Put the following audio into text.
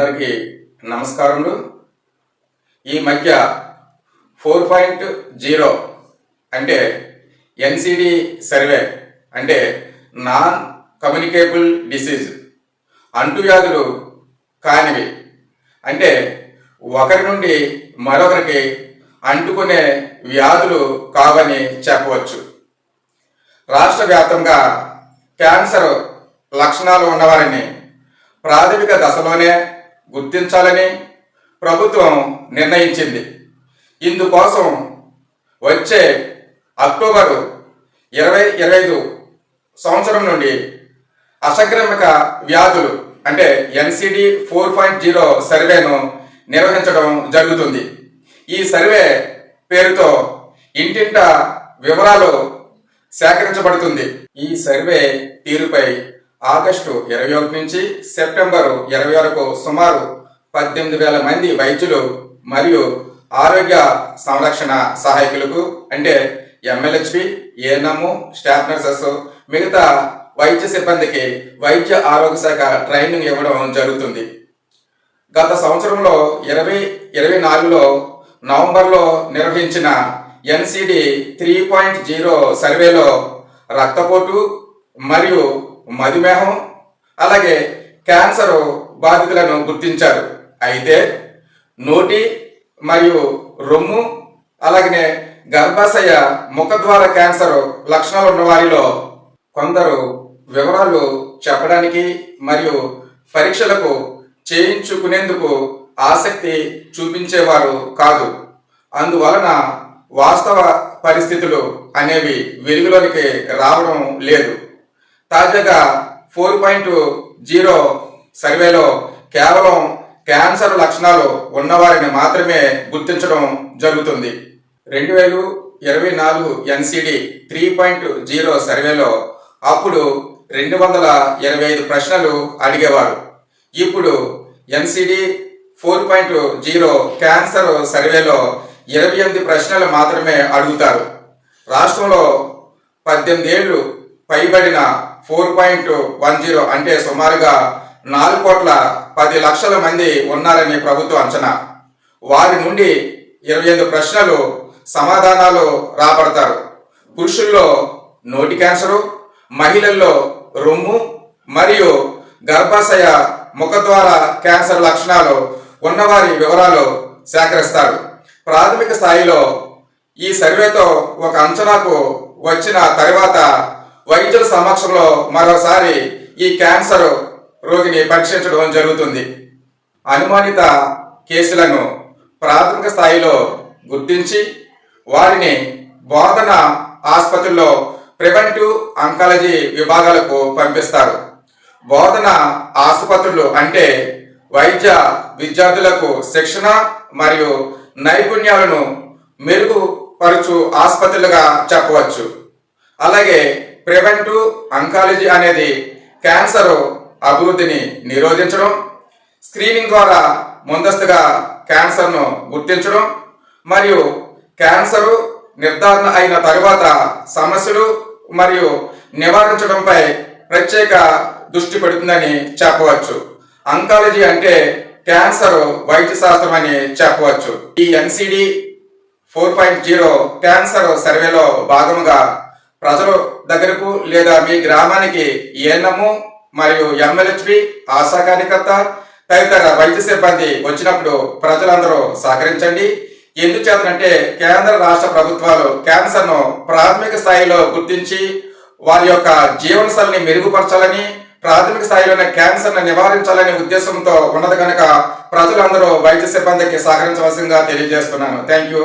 అందరికీ నమస్కారములు. ఈ మధ్య ఫోర్ పాయింట్ జీరో అంటే ఎన్సిడి సర్వే అంటే నాన్ కమ్యూనికేబుల్ డిసీజ్ అంటువ్యాధులు కానివి. అంటే ఒకరి నుండి మరొకరికి అంటుకునే వ్యాధులు కావని చెప్పవచ్చు. రాష్ట్ర వ్యాప్తంగా క్యాన్సర్ లక్షణాలు ఉన్నవారిని ప్రాథమిక దశలోనే గుర్తించాలని ప్రభుత్వం నిర్ణయించింది. ఇందుకోసం వచ్చే అక్టోబరు ఇరవై ఇరవై ఐదు సంవత్సరం నుండి అసంక్రమిక వ్యాధులు అంటే ఎన్సిడి ఫోర్ పాయింట్ జీరో సర్వేను నిర్వహించడం జరుగుతుంది. ఈ సర్వే పేరుతో ఇంటింట వివరాలు సేకరించబడుతుంది. ఈ సర్వే తీరుపై ఆగస్టు ఇరవై ఒకటి నుంచి సెప్టెంబరు ఇరవై వరకు సుమారు పద్దెనిమిది వేల మంది వైద్యులు మరియు ఆరోగ్య సంరక్షణ సహాయకులకు అంటే ఎంఎల్హెచ్పి ఏఎన్ఎం స్టాఫ్ నర్సెస్ మిగతా వైద్య సిబ్బందికి వైద్య ఆరోగ్య శాఖ ట్రైనింగ్ ఇవ్వడం జరుగుతుంది. గత సంవత్సరంలో ఇరవై ఇరవై నాలుగులో నవంబర్లో నిర్వహించిన ఎన్సిడి త్రీ పాయింట్ జీరో సర్వేలో రక్తపోటు మరియు మధుమేహం అలాగే క్యాన్సర్ బాధితులను గుర్తించారు. అయితే నోటి మరియు రొమ్ము అలాగనే గర్భాశయ ముఖద్వార క్యాన్సర్ లక్షణాలు ఉన్న వారిలో కొందరు వివరాలు చెప్పడానికి మరియు పరీక్షలకు చేయించుకునేందుకు ఆసక్తి చూపించేవారు కాదు. అందువలన వాస్తవ పరిస్థితులు అనేవి వెలుగులోనికి రావడం లేదు. తాజాగా ఫోర్ పాయింట్ జీరో సర్వేలో కేవలం క్యాన్సర్ లక్షణాలు ఉన్నవారిని మాత్రమే గుర్తించడం జరుగుతుంది. రెండు వేలు ఇరవై నాలుగు ఎన్సిడి త్రీ పాయింట్ జీరో సర్వేలో అప్పుడు రెండు వందల ఇరవై ఐదు ప్రశ్నలు అడిగేవారు. ఇప్పుడు NCD four point zero cancer సర్వేలో ఇరవై ఎనిమిది ప్రశ్నలు మాత్రమే అడుగుతారు. రాష్ట్రంలో పద్దెనిమిది ఏళ్ళు పైబడిన ఫోర్ పాయింట్ వన్ జీరో అంటే సుమారుగా నాలుగు కోట్ల పది లక్షల మంది ఉన్నారని ప్రభుత్వ అంచనా. వారి నుండి ఇరవై ఐదు ప్రశ్నలు సమాధానాలు రాబడతారు. పురుషుల్లో నోటి క్యాన్సరు మహిళల్లో రొమ్ము మరియు గర్భాశయ ముఖద్వార క్యాన్సర్ లక్షణాలు ఉన్నవారి వివరాలు సేకరిస్తారు. ప్రాథమిక స్థాయిలో ఈ సర్వేతో ఒక అంచనాకు వచ్చిన తర్వాత వైద్యుల సమక్షంలో మరోసారి ఈ క్యాన్సర్ రోగిని పరీక్షించడం జరుగుతుంది. అనుమానిత కేసులను ప్రాథమిక స్థాయిలో గుర్తించి వారిని బోధన ఆసుపత్రుల్లో ప్రివెంటివ్ అంకాలజీ విభాగాలకు పంపిస్తారు. బోధన ఆసుపత్రులు అంటే వైద్య విద్యార్థులకు శిక్షణ మరియు నైపుణ్యాలను మెరుగుపరచు ఆసుపత్రులుగా చెప్పవచ్చు. అలాగే ప్రివెంటివ్ అంకాలజీ అనేది క్యాన్సర్ అభివృద్ధిని నిరోధించడం స్క్రీనింగ్ ద్వారా ముందస్తుగా క్యాన్సర్ను గుర్తించడం మరియు క్యాన్సర్ నిర్ధారణ అయిన తరువాత సమస్యలు మరియు నివారించడంపై ప్రత్యేక దృష్టి పెడుతుందని చెప్పవచ్చు. అంకాలజీ అంటే క్యాన్సర్ వైద్య శాస్త్రం అని చెప్పవచ్చు. ఈ NCD four point zero cancer సర్వేలో భాగముగా ప్రజల దగ్గరకు లేదా మీ గ్రామానికి ఏఎన్ఎము మరియు ఎంఎల్హెచ్పి ఆశా కార్యకర్త తదితర వైద్య సిబ్బంది వచ్చినప్పుడు ప్రజలందరూ సహకరించండి. ఎందుచేతనంటే కేంద్ర రాష్ట్ర ప్రభుత్వాలు క్యాన్సర్ను ప్రాథమిక స్థాయిలో గుర్తించి వారి యొక్క జీవనశైలిని మెరుగుపరచాలని ప్రాథమిక స్థాయిలోనే క్యాన్సర్ను నివారించాలనే ఉద్దేశంతో ఉన్నది కనుక ప్రజలందరూ వైద్య సిబ్బందికి సహకరించవలసిందిగా తెలియజేస్తున్నాను. Thank you